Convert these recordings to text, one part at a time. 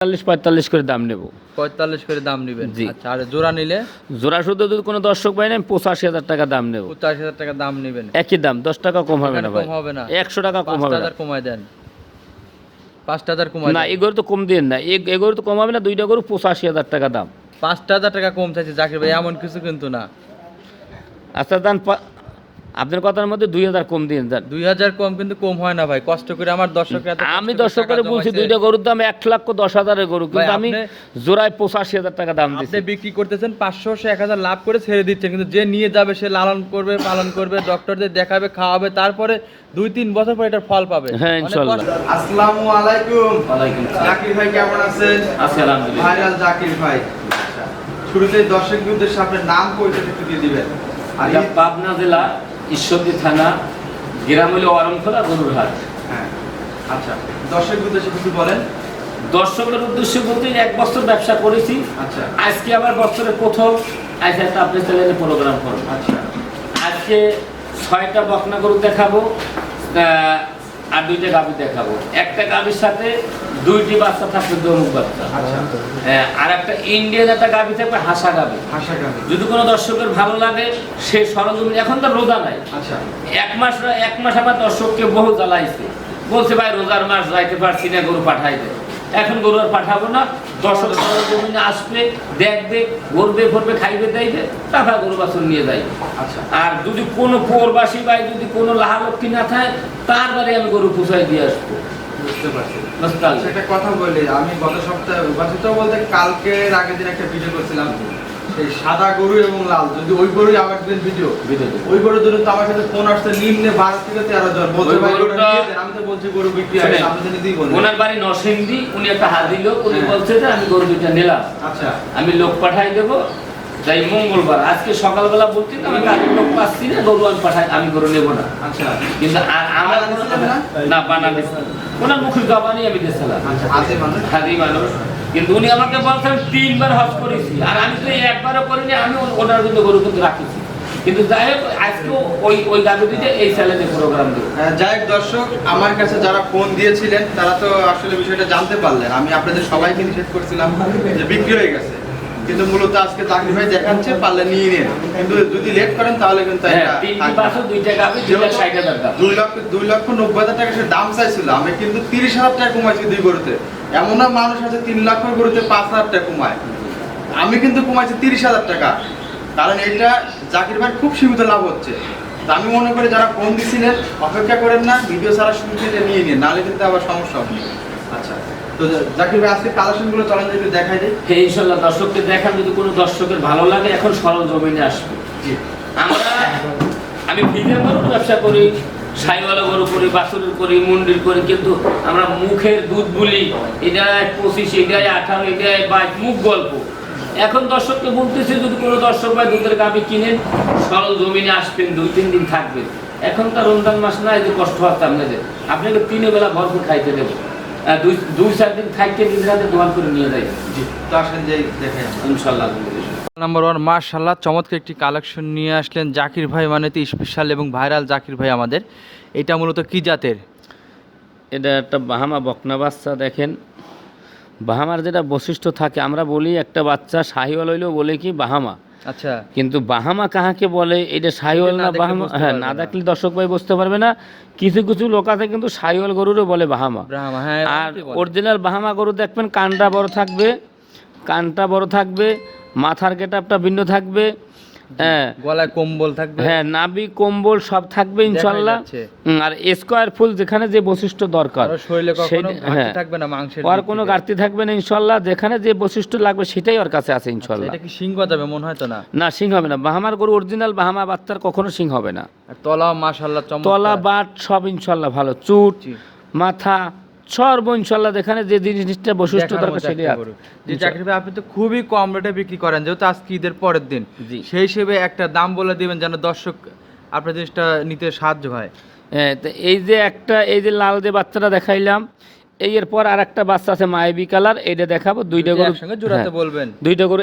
চল্লিশ পঁয়তাল্লিশ করে দাম নেব। পঁয়তাল্লিশ করে দাম নেবেন? জি। আচ্ছা আর জোড়া নিলে? জোড়া শুধু যদি কোনো দর্শক পাই না পঁচাশি হাজার টাকা দাম নেব। পঁচাশি হাজার টাকা দাম নেবেন। একই দাম দশ টাকা কম হবে না ভাই কম হবে না। একশো টাকা কম হবে হাজার কমায় দেন। পাঁচটা হাজার কমায় না দেন। এগুলো তো কম দিয়ে না। এ- এগুলো তো কম হবে না দুইটা গরু পঁচাশি হাজার টাকা দাম। পাঁচটা হাজার টাকা কম চাইছে জাকির ভাই এমন কিছু কিন্তু না। আচ্ছা দান পা- আপনার কথার মধ্যে দুই হাজার কম দিয়ে দেন। দুই হাজার কম কিন্তু কম হয় না ভাই কষ্ট করে আমার দর্শকরা কষ্ট আমি করে দর্শক করে বলছি দুইটা গরুর দাম এক লক্ষ দশ হাজারের গরু কিন্তু আমি জোড়ায় পঁচাশি হাজার টাকা দাম দিচ্ছি বিক্রি করতেছেন পাঁচশো সে এক হাজার লাভ করে ছেড়ে দিচ্ছেন কিন্তু যে নিয়ে যাবে সে লালন করবে পালন করবে ডক্টরদের দেখাবে খাওয়াবে তারপরে দুই তিন বছর পরে এটার ফল পাবে। হ্যাঁ, অনেক ইনশাল্লাহ। আসসালামু আলাইকুম। ওয়ালাইকুম জাকির ভাই কেমন আছেন? আছি আলহামদুলিল্লাহ। ভাইরাল জাকির ভাই। শুরুতে দর্শক উদ্দেশ্যে আপনার নাম পরিচয় একটু দিয়ে দিবেন। আর পাবনা জেলা ঈশ্বরদী থানা গ্রাম হইল অরমখোলা গরুর হাট হ্যাঁ। আচ্ছা দর্শক উদ্দেশ্যে কিছু বলেন। দর্শকের উদ্দেশ্য বলতে এক বছর ব্যবসা করেছি। আচ্ছা। আজকে আবার বছরের প্রথম। আজ একটা আপনার চ্যানেলে প্রোগ্রাম করব। আচ্ছা। আজকে ছয়টা বকনা গরু দেখাবো। আর দুইটা গাভী দেখাবো। একটা গাভীর সাথে দুইটি বাচ্চা থাকবে দমুক বাচ্চা। আচ্ছা। আহ, আর একটা ইন্ডিয়ান একটা গাভী থাকবে হাসা গাভী। হাসা গাভী। যদি কোনো দর্শকের ভালো লাগে সে সরজমিন এখন তো রোজা নাই। আচ্ছা। এক মাস এক মাস আমার দর্শককে বহু জ্বালাইছে। বলছে ভাই রোজার মাস যাইতে পারছি না গরু পাঠাই দে। এখন গরু আর পাঠাবো না। দর্শক জমিনে আসবে দেখবে গরবে ভরবে খাইবে দেইবে টাকা গরু বাছুর নিয়ে যাই আচ্ছা। আর যদি কোনো পৌরবাসী বা যদি কোনো লাহালক্ষী না থাকে তারপরে আমি গরু পুষাই দিয়ে আসব। বুঝতে পারছি। বুঝতে একটা কথা বলি আমি গত সপ্তাহে বলতে কালকের আগের দিন একটা ভিডিও করছিলাম। সেই সাদা গরু এবং লাল। যদি ওই গরুই আবার দিন ভিডিও। ওই গরুর জন্য তো আমার কাছে ফোন আসছে নিম্নে বারো থেকে তেরো জন। বলছে। আমি তো বলছি গরু বিক্রি তো ওনার বাড়ি নরসিংদী উনি একটা হাতি লোক উনি হ্যাঁ। বলছে যে আমি গরু দুইটা নিলাম। আচ্ছা। আমি লোক পাঠাই দেবো যাই মঙ্গলবার আজকে সকালবেলা বলছি তো আমি কাজের লোক পাচ্ছি না গরু আমি পাঠাই আমি গরু নেব না। আচ্ছা। কিন্তু আমার না? না বানালি ওনার মুখের জবানই আমি দিয়েছিলাম আচ্ছা হাতে মানুষ। হাজি মানুষ। কিন্তু উনি আমাকে বলছেন তিনবার হজ করেছি। আর আমি তো একবারও করিনি আমি ওনার কিন্তু গরু কিন্তু রাখিছি। কিন্তু যাই হোক আজকেও ওই ওই গাড়ি দিতে এই চ্যালেঞ্জে প্রোগ্রাম দেবো। যাই হোক দর্শক আমার কাছে যারা ফোন দিয়েছিলেন তারা তো আসলে বিষয়টা জানতে পারলেন। আমি আপনাদের সবাইকে নিষেধ করছিলাম যে বিক্রি হয়ে গেছে। কিন্তু মূলত আজকে চাকরি ভাই দেখাচ্ছে পারলে নিয়ে নিন। কিন্তু যদি লেট করেন তাহলে কিন্তু হ্যাঁ দুই লক্ষ দুই লক্ষ নব্বই হাজার টাকা সে দাম চাইছিল। আমি কিন্তু তিরিশ হাজার টাকা কমাইছি দুই গরুতে। এমন না মানুষ আছে তিন লাখ লক্ষ গরুতে পাঁচ হাজার টাকা কমায়। আমি কিন্তু কমাইছি তিরিশ হাজার টাকা। কারণ এটা জাকির ভাই খুব সীমিত লাভ হচ্ছে। তা আমি মনে করি যারা ফোন দিছিলেন অপেক্ষা করেন না ভিডিও ছাড়া শুরু থেকে নিয়ে নিন নাহলে কিন্তু আবার সমস্যা হবে। আচ্ছা তো জাকির ভাই আজকে কালেকশনগুলো চলেন যদি একটু দেখাই দিই। এই ইনশাল্লাহ দর্শককে দেখান যদি কোনো দর্শকের ভালো লাগে এখন আসবে। আমরা আমি গরুর ব্যবসা করি সাইওয়ালা গরু করি বাছুরের করি মুন্ডির করি কিন্তু আমরা মুখের দুধ বলি এটাই পঁচিশ এটাই আঠারো এটাই বাইশ মুখ গল্প। এখন দর্শককে বলতেছি যদি কোনো দর্শক ভাই দুধের গাবি কিনেন সরল জমিনে আসবেন দুই তিন দিন থাকবেন। এখন তো রমজান মাস না এই যে কষ্ট হচ্ছে আপনাদের আপনাকে তিনে বেলা ভরপুর খাইতে দেবো। দুই দুই চার দিন থাকতে নিজের হাতে দোয়ান করে নিয়ে যাই। জি তো আসেন যে দেখাই আমরা। ইনশাল্লাহ নাম্বার ওয়ান মার্শাল্লাহ চমৎকার একটি কালেকশন নিয়ে আসলেন জাকির ভাই মানে তো স্পেশাল এবং ভাইরাল জাকির ভাই আমাদের। এটা মূলত কি জাতের? এটা একটা বাহামা বকনা বাচ্চা দেখেন। বাহামার যেটা বৈশিষ্ট্য থাকে আমরা বলি একটা বাচ্চা শাহিওয়াল হইলেও বলে কি বাহামা। আচ্ছা। কিন্তু বাহামা কাহাকে বলে এটা শাহিওয়াল না বাহামা? হ্যাঁ না। দেখলে দর্শক ভাই বুঝতে পারবে না। কিছু কিছু লোক আছে কিন্তু শাহিওয়াল গরুরও বলে বাহামা। হ্যাঁ আর অরিজিনাল বাহামা গরু দেখবেন কানটা বড় থাকবে কানটা বড় থাকবে মাথার গেটআপটা ভিন্ন থাকবে হ্যাঁ। গলায় কম্বল থাকবে। হ্যাঁ নাবি কম্বল সব থাকবে ইনশাল্লাহ। আর স্কোয়ার ফুল যেখানে যে বৈশিষ্ট্য দরকার শরীরে কখনো হ্যাঁ। থাকবে না মাংসের আর কোনো। ঘাটতি থাকবে না ইনশাল্লাহ যেখানে যে বৈশিষ্ট্য লাগবে সেটাই ওর কাছে আছে আচ্ছা, ইনশাল্লাহ। এটা কি সিং যাবে মনে হয় তো না? না সিং হবে না। বাহামার গরু অরিজিনাল বাহামা বাচ্চার কখনো সিং হবে না। আর তলাও মাশাল্লাহ তলা বাট সব ইনশাল্লাহ ভালো। চুট মাথা সর্ব ইনশাল্লাহ যেখানে যে জিনিসটা বৈশিষ্ট্য দরকার সেটাই। যে চাকরি ভাই আপনি তো খুবই কম রেটে বিক্রি করেন যেহেতু আজকে ঈদের পরের দিন। সেই হিসেবে একটা দাম বলে দিবেন যেন দর্শক আপনার জিনিসটা নিতে সাহায্য হয়। হ্যাঁ, তো এই যে একটা এই যে লাল যে বাচ্চাটা দেখাইলাম এই এরপর আর একটা বাচ্চা আছে মায়াবি কালার এইটা দেখাবো। দুইটা গরু একসঙ্গে জোড়াতে হ্যাঁ, বলবেন। দুইটা গরু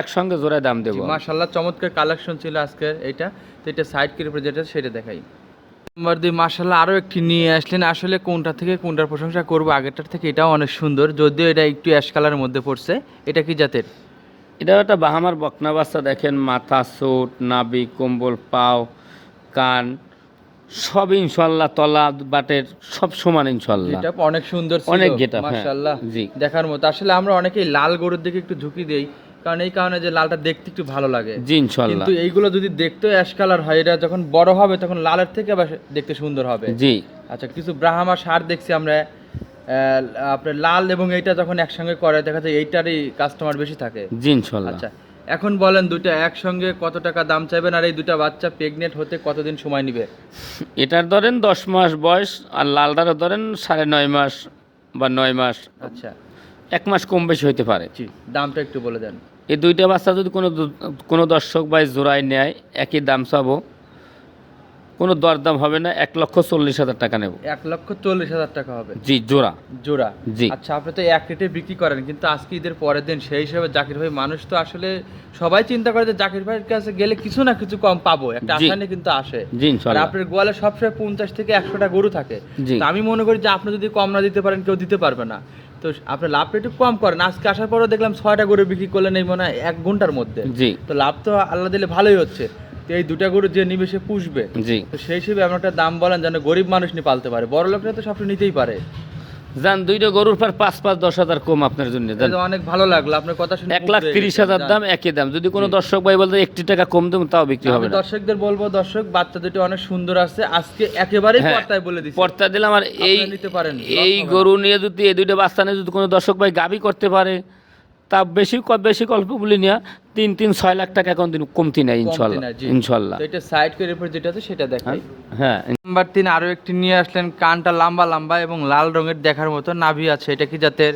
একসঙ্গে জোড়ায় দাম দেবো। মাশাল্লাহ চমৎকার কালেকশন ছিল আজকের এইটা। তো এটা সাইড করে যেটা সেটা দেখাই। নাম্বার দুই মার্শাল্লাহ আরও একটি নিয়ে আসলেন। আসলে কোনটা থেকে কোনটার প্রশংসা করব আগেরটার থেকে এটাও অনেক সুন্দর। যদিও এটা একটু অ্যাশ কালারের মধ্যে পড়ছে। এটা কি জাতের? এটা একটা বাহামার বকনা বাচ্চা দেখেন মাথা চোট নাবি কম্বল পাও কান সব ইনশাল্লাহ তলা বাটের সব সমান ইনশাল্লাহ এটা অনেক সুন্দর অনেক getup, হ্যাঁ। মার্শাল্লাহ জি। দেখার মতো। আসলে আমরা অনেকেই লাল গরুর দিকে একটু ঝুঁকি দেই। কারণ এই কারণে যে লালটা দেখতে একটু ভালো লাগে। জি কিন্তু এইগুলো যদি দেখতে অ্যাশ কালার হয় এটা যখন বড় হবে তখন লালের থেকে আবার দেখতে সুন্দর হবে। জি। আচ্ছা কিছু ব্রাহ্মা সার দেখছি আমরা আপনার লাল এবং এইটা যখন একসঙ্গে করে দেখা যায় এইটারই কাস্টমার বেশি থাকে। জি ইনশাল্লাহ। আচ্ছা এখন বলেন দুইটা একসঙ্গে কত টাকা দাম চাইবেন আর এই দুটা বাচ্চা প্রেগনেন্ট হতে কতদিন সময় নেবে? এটার ধরেন দশ মাস বয়স আর লালটারও ধরেন সাড়ে নয় মাস বা নয় মাস। আচ্ছা। এক মাস কম বেশি হতে পারে। জি দামটা একটু বলে দেন। এই দুইটা বাচ্চা যদি কোনো কোনো দর্শক ভাই জোড়ায় নেয় একই দাম চাবো। কোনো দরদাম হবে না এক লক্ষ চল্লিশ হাজার টাকা নেব। এক লক্ষ চল্লিশ হাজার টাকা হবে? জি জোড়া। জোড়া? জি। আচ্ছা আপনি তো এক রেটে বিক্রি করেন কিন্তু আজকে ঈদের পরের দিন সেই হিসাবে জাকির ভাই মানুষ তো আসলে সবাই চিন্তা করে যে জাকির ভাইয়ের কাছে গেলে কিছু না কিছু কম পাবো একটা। আশা নিয়ে কিন্তু আসে। জি আপনার গোয়ালে সবসময় পঞ্চাশ থেকে একশোটা গরু থাকে। আমি মনে করি যে আপনি যদি কম না দিতে পারেন কেউ দিতে পারবে না। তো আপনি লাভটা একটু কম করেন। আজকে আসার পরও দেখলাম ছয়টা গরু বিক্রি করলেন এই মনে হয় এক ঘণ্টার মধ্যে। জি। তো লাভ তো আল্লাহ দিলে ভালোই হচ্ছে। তো এই দুটা গরু যে নিবে সে পুষবে। জি। তো সেই হিসেবে আপনার একটা দাম বলেন যেন গরিব মানুষ নিয়ে পালতে পারে। বড় লোকরা তো সবটা নিতেই পারে। যান দুইটা গরুর পর পাঁচ পাঁচ দশ হাজার কম আপনার জন্য অনেক ভালো লাগল আপনার কথা শুনে এক লাখ তিরিশ হাজার দাম একই দাম। যদি কোনো দর্শক ভাই বলতে একটি টাকা কম দেবো তাও বিক্রি হবে দর্শকদের বলব দর্শক বাচ্চা দুটো অনেক সুন্দর আছে। আজকে একেবারেই হ্যাঁ, পর্তায় বলে দিচ্ছি পর্তা দিলাম আর এই নিতে পারেন, এই গরু নিয়ে যদি এই দুইটা বাচ্চা নিয়ে যদি কোনো দর্শক ভাই গাবি করতে পারে তা বেশি বেশি গল্প বলি নিয়ে তিন তিন ছয় লাখ টাকা এখন দিন কমতি নেই ইনশাল্লাহ ইনশাল্লাহ। এটা সাইড করে এরপর যেটা আছে সেটা দেখাই। হ্যাঁ নাম্বার তিন আরও একটি নিয়ে আসলেন কানটা লম্বা লম্বা এবং লাল রঙের দেখার মতো নাভি আছে এটা কি জাতের?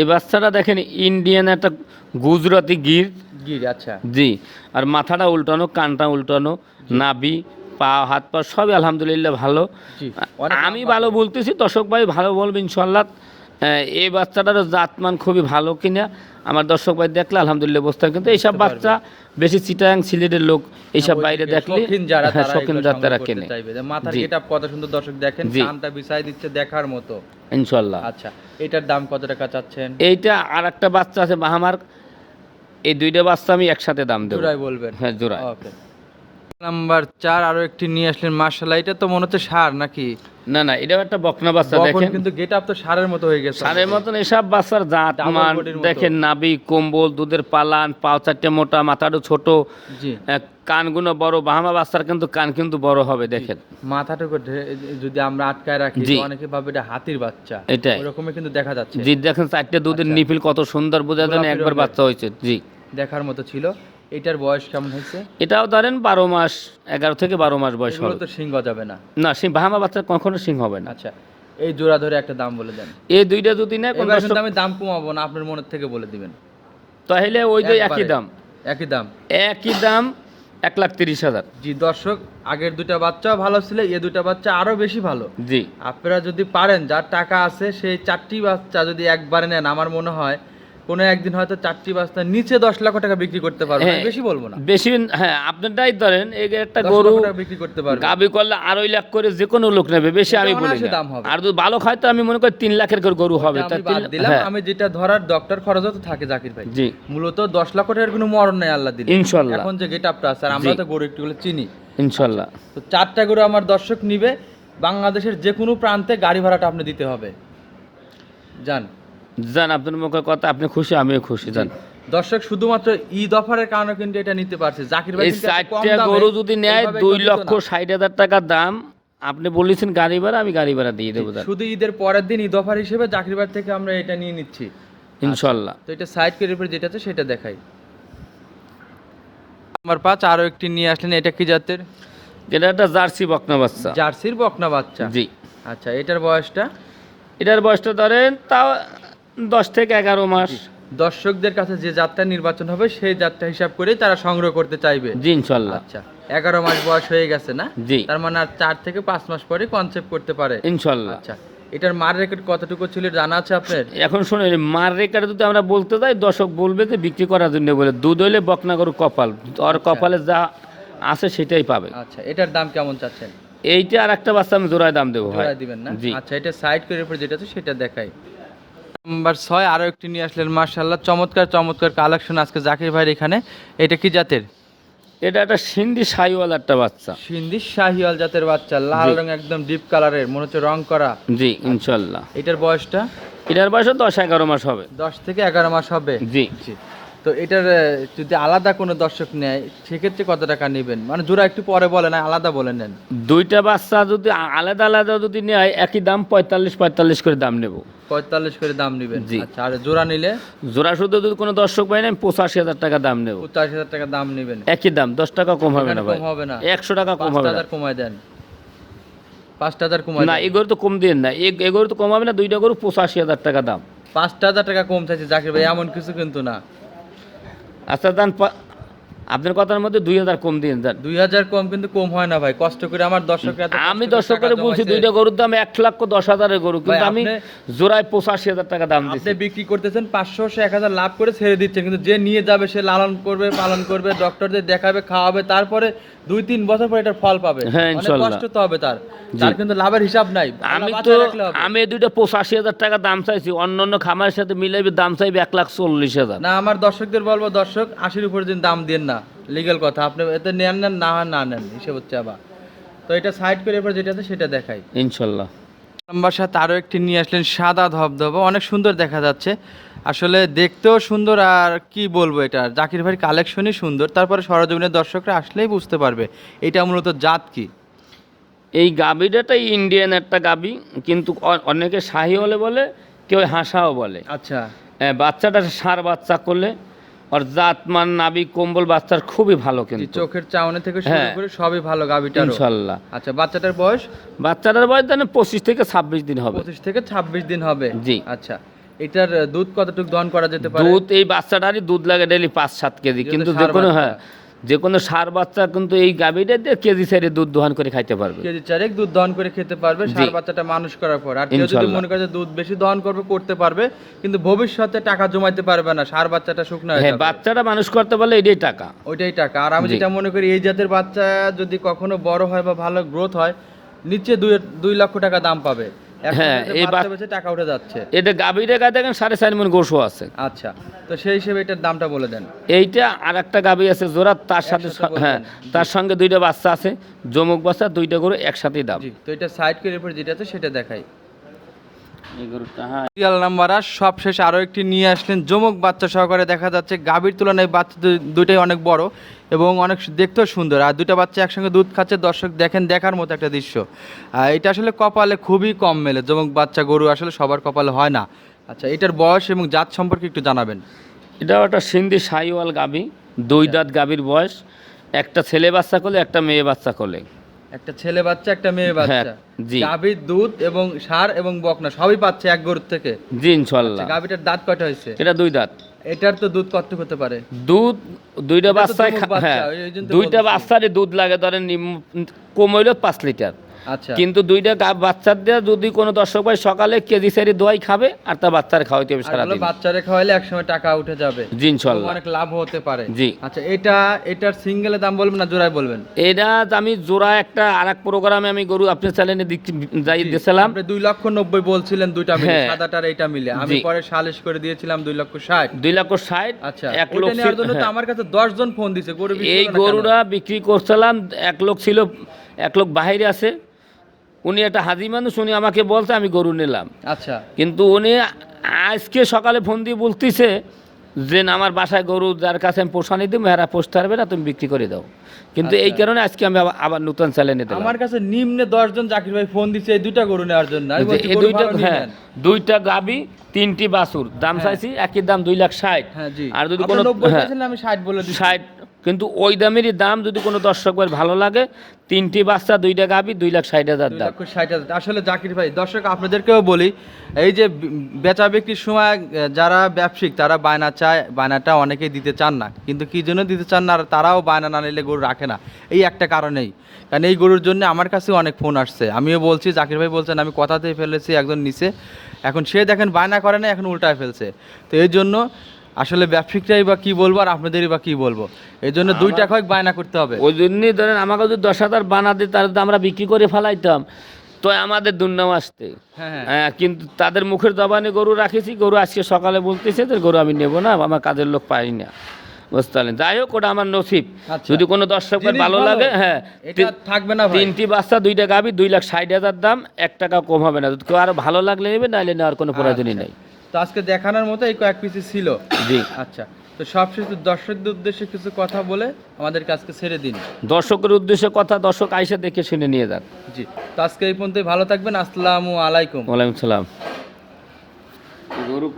এই বাচ্চাটা দেখেন ইন্ডিয়ান একটা গুজরাতি গির। গির আচ্ছা। জি আর মাথাটা উল্টানো কানটা উল্টানো নাভি পা হাত পা সবই আলহামদুলিল্লাহ ভালো। আমি ভালো বলতেছি দর্শক ভাই ভালো বলবে ইনশাল্লাহ। এই বাচ্চাটার জাতমান খুবই ভালো কিনা আমার দর্শক ভাই দেখলে আলহামদুলিল্লাহ বসতে কিন্তু এইসব বাচ্চা বেশি চিটাং সিলেটের লোক এইসব বাইরে দেখলে শৌখিন যারা হ্যাঁ, কেনে। মাথার। গেটআপ কত সুন্দর দর্শক দেখেন। কানটা বিছাই দিচ্ছে দেখার মতো। ইনশাল্লাহ আচ্ছা এটার দাম কত টাকা চাচ্ছেন? এইটা আর একটা বাচ্চা আছে বাহামার। এই দুইটা বাচ্চা আমি একসাথে দাম দেবো। জোড়ায় বলবেন? হ্যাঁ জোড়ায়। ওকে। নাম্বার চার আরও একটি নিয়ে আসলেন মার্শাল্লাহ এটা তো মনে হচ্ছে সার নাকি? না না এটাও একটা বকনা বাচ্চা দেখেন। কিন্তু গেট আপ তো সারের মতো হয়ে গেছে সারের মতন এসব বাচ্চার জাত Double মান body র মতো। দেখেন নাবি কম্বল দুধের পালান পাও চারটে মোটা মাথাটা ছোট জি। কানগুলো বড় বাহামা বাচ্চার কিন্তু কান কিন্তু বড় হবে দেখেন। মাথাটুকু যদি আমরা আটকায় রাখি অনেকে ভাবে এটা হাতির বাচ্চা। এটাই। ওরকমই কিন্তু দেখা যাচ্ছে। জি দেখেন চারটে দুধের আচ্ছা। নিপিল কত সুন্দর বোঝা যায় না, একবার বাচ্চা হয়েছে জি। দেখার মতো ছিল। এটার বয়স কেমন হয়েছে? এটাও ধরেন বারো মাস এগারো থেকে বারো মাস বয়স হবে। তো সিংহ যাবে না। না সিং বাহামা বাচ্চা কখনো সিং হবে না। আচ্ছা এই জোড়া ধরে একটা দাম বলে দেন। এই দুইটা যদি না আমি দাম কমাবো না আপনার মনের থেকে বলে দিবেন। তাহলে ওই যে একই দাম। একই দাম। একই দাম এক লাখ তিরিশ হাজার। জি দর্শক আগের দুটা বাচ্চাও ভালো ছিল এ দুটা বাচ্চা আরও বেশি ভালো। জি। আপনারা যদি পারেন যার টাকা আছে সেই চারটি বাচ্চা যদি একবারে নেন আমার মনে হয় কোনো একদিন হয়তো চারটি বাচ্চা নিচে দশ লাখ টাকা বিক্রি করতে পারবে হ্যাঁ। বেশি বলব না। বেশি হ্যাঁ আপনারটাই ধরেন এই একটা গরু বিক্রি করতে পারবে। গাবি করলে আড়াই লাখ করে যে কোনো লোক নেবে বেশি আমি বলি দাম হবে। আর যদি ভালো খায় তো আমি মনে করি তিন লাখের করে গরু হবে দিলাম হ্যাঁ, আমি যেটা ধরার ডক্টর খরচও তো থাকে জাকির ভাই। জি। মূলত দশ লাখ টাকার কোনো মরণ নাই আল্লাহ দিলে। ইনশাল্লাহ। এখন যে গেট আপটা আছে আমরা তো গরু একটুগুলো চিনি। ইনশাল্লাহ। তো চারটা গরু আমার দর্শক নিবে। বাংলাদেশের যে কোনো প্রান্তে গাড়ি ভাড়াটা আপনি দিতে হবে। যান। জান আপনার মুখের কথা আপনি খুশি আমিও খুশি জান। দর্শক শুধুমাত্র ঈদ অফারের কারণে কিন্তু এটা নিতে পারছে। জাকির ভাই এই চারটা গরু যদি নেয় দুই লক্ষ ষাট হাজার টাকা দাম। আপনি বলেছেন গাড়ি ভাড়া আমি গাড়ি ভাড়া দিয়ে দেবো শুধু ঈদের পরের দিন ঈদ অফার হিসেবে জাকির ভাই থেকে আমরা এটা নিয়ে নিচ্ছি। ইনশাল্লাহ। তো এটা সাইড করে উপরে যেটা আছে সেটা দেখাই। আমার পাঁচ আরও একটি নিয়ে আসলেন এটা কি জাতের? এটা একটা জার্সি বকনা বাচ্চা। জার্সির বকনা বাচ্চা। জি। আচ্ছা এটার বয়সটা? এটার বয়সটা ধরেন তাও দশ থেকে এগারো মাস। দর্শকদের কাছে যে যাত্রা নির্বাচন হবে সেই যাত্রা হিসাব করেই তারা সংগ্রহ করতে চাইবে। জি ইনশাল্লাহ। আচ্ছা এগারো মাস বয়স হয়ে গেছে না? জি। তার মানে আর চার থেকে পাঁচ মাস পরে কনসেপ্ট করতে পারে। ইনশাল্লাহ। আচ্ছা এটার মার রেকর্ড কতটুকু ছিল জানা আছে আপনার? এখন শুনে মার রেকারে যদি আমরা বলতে যাই দর্শক বলবে যে বিক্রি করার জন্য বলে দুধ হইলে বকনা গরু কপাল আর কপালে যা আছে সেটাই পাবে। আচ্ছা এটার দাম কেমন চাচ্ছেন? এইটা আর একটা বাচ্চা আমি জোড়ায় দাম দেবো ভাই। দিবেন না? আচ্ছা এটা সাইড করে উপরে যেটা আছে সেটা দেখাই। নাম্বার ছয় আরও একটি নিয়ে আসলেন মার্শাল্লাহ চমৎকার চমৎকার কালেকশন আজকে জাকির ভাইয়ের এখানে। এটা কি জাতের? এটা একটা সিন্ধি শাহিওয়াল একটা বাচ্চা। সিন্ধি শাহিওয়াল জাতের বাচ্চা লাল। রং একদম ডিপ কালারের মনে হচ্ছে রং করা। জি ইনশাল্লাহ এটার বয়সটা? এটার বয়স দশ এগারো মাস হবে। দশ থেকে এগারো মাস হবে। জি। জি। তো এটার যদি আলাদা কোনো দর্শক নেয় সেক্ষেত্রে কত টাকা নেবেন? মানে জোড়া একটু পরে বলে না আলাদা বলে নেন। দুইটা বাচ্চা যদি আলাদা আলাদা যদি নেয় একই দাম পঁয়তাল্লিশ পঁয়তাল্লিশ করে দাম নেব। পঁয়তাল্লিশ করে দাম নেবেন? জি। আচ্ছা আর জোড়া নিলে? জোড়া শুধু যদি কোনো দর্শক পাই না পঁচাশি হাজার টাকা দাম নেব। পঁচাশি হাজার টাকা দাম নেবেন। একই দাম দশ টাকা কম হবে না কম হবে না? একশো টাকা কম হবে না। কমায় দেন। পাঁচ হাজার কমায় না এগুলো তো কম দিয়ে না। এগুলো তো কম হবে না দুইটা গরু পঁচাশি হাজার টাকা দাম। পাঁচ হাজার টাকা কম চাইছে জাকির ভাই এমন কিছু কিন্তু না। আচ্ছা দান আপনার কথার মধ্যে দুই হাজার কম দিয়ে দেন। দুই হাজার কম কিন্তু কম হয় না ভাই কষ্ট করে আমার দর্শক আমি করে দর্শক করে বলছি দুইটা গরুর দাম এক লক্ষ দশ হাজারের গরু কিন্তু আমি জোড়ায় পঁচাশি হাজার টাকা দাম দিচ্ছি বিক্রি করতেছেন পাঁচশো সে এক হাজার লাভ করে ছেড়ে দিচ্ছেন কিন্তু যে নিয়ে যাবে সে লালন করবে পালন করবে ডক্টরদের দেখাবে খাওয়াবে তারপরে দুই তিন বছর পরে এটার ফল পাবে। হ্যাঁ, কষ্ট তো হবে তার। তার কিন্তু লাভের হিসাব নাই। আমি তো। আমি দুইটা পঁচাশি হাজার টাকা দাম চাইছি। অন্য অন্য খামারের সাথে মিলাইবে দাম চাইবে এক লাখ চল্লিশ হাজার। না আমার দর্শকদের বলব দর্শক আশির উপরে দিন দাম দেন না লিগেল কথা। আপনি এতে নেন নেন না না নেন হিসেব হচ্ছে আবার। তো এটা সাইড করে এবার যেটা আছে সেটা দেখাই। ইনশাল্লাহ। নাম্বার সাথে আরও একটি নিয়ে আসলেন সাদা ধবধবা। অনেক সুন্দর দেখা যাচ্ছে। আসলে দেখতেও সুন্দর আর কি বলব এটা? জাকির ভাইয়ের কালেকশনই সুন্দর। তারপরে সরজমিনের দর্শকরা আসলেই বুঝতে পারবে এটা মূলত জাত কি। এই গাবিটাটা ইন্ডিয়ান একটা গাবি কিন্তু অনেকে শাহি হলে বলে কেউ হাসাও বলে। আচ্ছা। বাচ্চাটা সার বাচ্চা করলে ওর জাত মান নাবি কম্বল বাচ্চার খুবই ভালো কিন্তু। চোখের চাউনি থেকে শুরু হ্যাঁ। করে সবই ভালো গাবিটার ইনশাল্লাহ। আচ্ছা বাচ্চাটার বয়স? বাচ্চাটার বয়স জানে পঁচিশ থেকে ছাব্বিশ দিন হবে। পঁচিশ থেকে ছাব্বিশ দিন হবে। জি। আচ্ছা। এটার দুধ কতটুকু দহন করা যেতে পারে? দুধ এই বাচ্চাটারই দুধ লাগে ডেলি পাঁচ সাত কেজি। কিন্তু যে কোনো হ্যাঁ যে কোনো সার বাচ্চা কিন্তু এই গাভীটা দিয়ে কেজি সাইডে দুধ দোহান করে খাইতে পারবে। কেজি চারেক দুধ দহন করে খেতে পারবে সার বাচ্চাটা মানুষ করার পর। আর কেউ যদি মনে করে দুধ বেশি দহন করবে করতে পারবে কিন্তু ভবিষ্যতে টাকা জমাইতে পারবে না সার বাচ্চাটা শুকনো হয়ে হ্যাঁ বাচ্চাটা মানুষ করতে পারলে এটাই টাকা। ওইটাই টাকা। আর আমি যেটা মনে করি এই জাতের বাচ্চা যদি কখনো বড় হয় বা ভালো গ্রোথ হয় নিচে দুই দুই লক্ষ টাকা দাম পাবে। হ্যাঁ, এই টাকা উঠে যাচ্ছে। এটা গাভীর গায়ে দেখেন সাড়ে চার মন গোসও আছে। আচ্ছা তো সেই হিসেবে এটার দামটা বলে দেন। এইটা আর একটা গাভী আছে জোড়া তার সাথে হ্যাঁ তার সঙ্গে দুইটা বাচ্চা আছে জমুক বাচ্চা দুইটা গরু একসাথেই দাম। তো এটা সাইড করে যেটা আছে সেটা দেখাই। সিরিয়াল নাম্বার আর সব শেষ আরও একটি নিয়ে আসলেন জমক বাচ্চা সহকারে। দেখা যাচ্ছে গাভীর তুলনায় বাচ্চা দুইটাই অনেক বড় এবং অনেক দেখতেও সুন্দর। আর দুইটা বাচ্চা একসঙ্গে দুধ খাচ্ছে। দর্শক দেখেন দেখার মতো একটা দৃশ্য। আর এটা আসলে কপালে খুবই কম মেলে। জমক বাচ্চা গরু আসলে সবার কপালে হয় না। আচ্ছা এটার বয়স এবং জাত সম্পর্কে একটু জানাবেন। এটাও একটা সিন্ধি সাইওয়াল গাভী। দুই দাঁত গাভীর বয়স। একটা ছেলে বাচ্চা করলে একটা মেয়ে বাচ্চা করলে। একটা ছেলে বাচ্চা একটা মেয়ে বাচ্চা। হ্যাঁ, জি। গাভীর দুধ এবং সার এবং বকনা সবই পাচ্ছে এক গরুর থেকে। জি ইনশাল্লাহ গাভীটার দাঁত কয়টা হয়েছে? এটা দুই দাঁত। এটার তো দুধ কত হতে পারে? দুধ দুইটা বাচ্চায় বাচ্চা, হ্যাঁ দুইটা বাচ্চারে বাচ্চারই দুধ লাগে ধরেন কম হইলেও পাঁচ লিটার। আচ্ছা কিন্তু দুইটা বাচ্চার দিয়ে যদি কোনো দর্শক ভাই সকালে কেজি সারি দোয়াই খাবে আর তার বাচ্চার খাওয়াইতে হবে সারাদিন। বাচ্চারে খাওয়াইলে একসময় টাকা উঠে যাবে। জি ইনশাল্লাহ। অনেক লাভ হতে পারে। জি। আচ্ছা এটা এটার সিঙ্গেলের দাম বলবেন না জোড়ায় বলবেন? এটা আমি জোড়া একটা আর এক প্রোগ্রামে আমি গরু আপনার চ্যানেলে যাই দিয়েছিলাম দুই লক্ষ নব্বই বলছিলেন দুইটা মিলে হ্যাঁ। সাদাটার এইটা মিলে। আমি পরে সালিশ করে দিয়েছিলাম দুই লক্ষ ষাট। দুই লক্ষ ষাট আচ্ছা এক ওইটা লোক নেওয়ার জন্য তো হ্যাঁ। আমার কাছে দশ জন ফোন দিছে গরু এই? গরুটা বিক্রি করছিলাম এক লোক ছিল এক লোক বাইরে আছে উনি একটা হাজি মানুষ উনি আমাকে বলছে আমি গরু নিলাম। আচ্ছা। কিন্তু উনি আজকে সকালে ফোন দিয়ে বলতেছে যে আমার বাসায় গরু যার কাছে আমি পোষানি দিব হেরা পোষতে পারবে না তুমি বিক্রি করে দাও। কিন্তু এই আচ্ছা। কারণে আজকে আমি আবার- নতুন চ্যালেঞ্জে দিলাম আমার কাছে নিম্নে দশ জন জাকির ভাই ফোন দিছে এই দুইটা গরু নেওয়ার জন্য। এই দুইটা হ্যাঁ দুইটা গাবি তিনটি বাছুর। দাম হ্যাঁ। চাইছি একই দাম দুই লাখ ষাট। হ্যাঁ আর যদি কোনো হ্যাঁ, আমি ষাট বলে দিচ্ছি। ষাট কিন্তু ওই দামেরই দাম যদি কোনো দর্শকের ভালো লাগে তিনটি বাচ্চা দুইটা গাবি দুই লাখ ষাট হাজার দাম। ষাট হাজার। আসলে জাকির ভাই দর্শক আপনাদেরকেও বলি এই যে বেচা বিক্রির সময় যারা ব্যবসায়িক তারা বায়না চায় বায়নাটা অনেকেই দিতে চান না। কিন্তু কি জন্য দিতে চান না আর তারাও বায়না না নিলে গরু রাখে না। এই একটা কারণেই। কারণ এই গরুর জন্য আমার কাছেও অনেক ফোন আসছে। আমিও বলছি জাকির ভাই বলছেন আমি কথাতেই ফেলেছি একজন নিচে। এখন সে দেখেন বায়না করে না এখন উল্টায় ফেলছে। তো এই জন্য আসলে ব্যবসায়িকরাই বা কি বলব আর আপনাদেরই বা কি বলব? এই জন্য দুই টাকা বায়না করতে হবে। ওই জন্যই ধরেন আমাকে যদি দশ হাজার বানাতে তার তো আমরা বিক্রি করে ফেলাইতাম। তো আমাদের দুর্নাম আসতে। হ্যাঁ হ্যাঁ। কিন্তু তাদের মুখের জবানে গরু রাখেছি গরু আজকে সকালে বলতেছে যে গরু আমি নেব না আমার কাজের লোক পাই না। বুঝতে পারলেন? যাই হোক ওটা আমার নসিব। আচ্ছা। যদি কোনো দর্শকের ভালো। লাগে হ্যাঁ। থাকবে না তিনটি বাচ্চা দুইটা গাবি দুই লাখ ষাট হাজার দাম এক টাকা কম হবে না। কেউ আরও ভালো লাগলে নেবে নাহলে নেওয়ার কোনো প্রয়োজনই আচ্ছা। নেই। তো আজকে দেখানোর মতো এই কয়েক পিসি ছিল। জি। আচ্ছা তো সবশেষে দর্শকদের উদ্দেশ্যে কিছু কথা বলে আমাদের কাজকে ছেড়ে দিন। দর্শকের উদ্দেশ্যে কথা দর্শক আইসা দেখে শুনে নিয়ে যান। জি তো আজকে এই পর্যন্তই ভালো থাকবেন আসসালামু আলাইকুম। ওয়ালাইকুম সালাম। গরু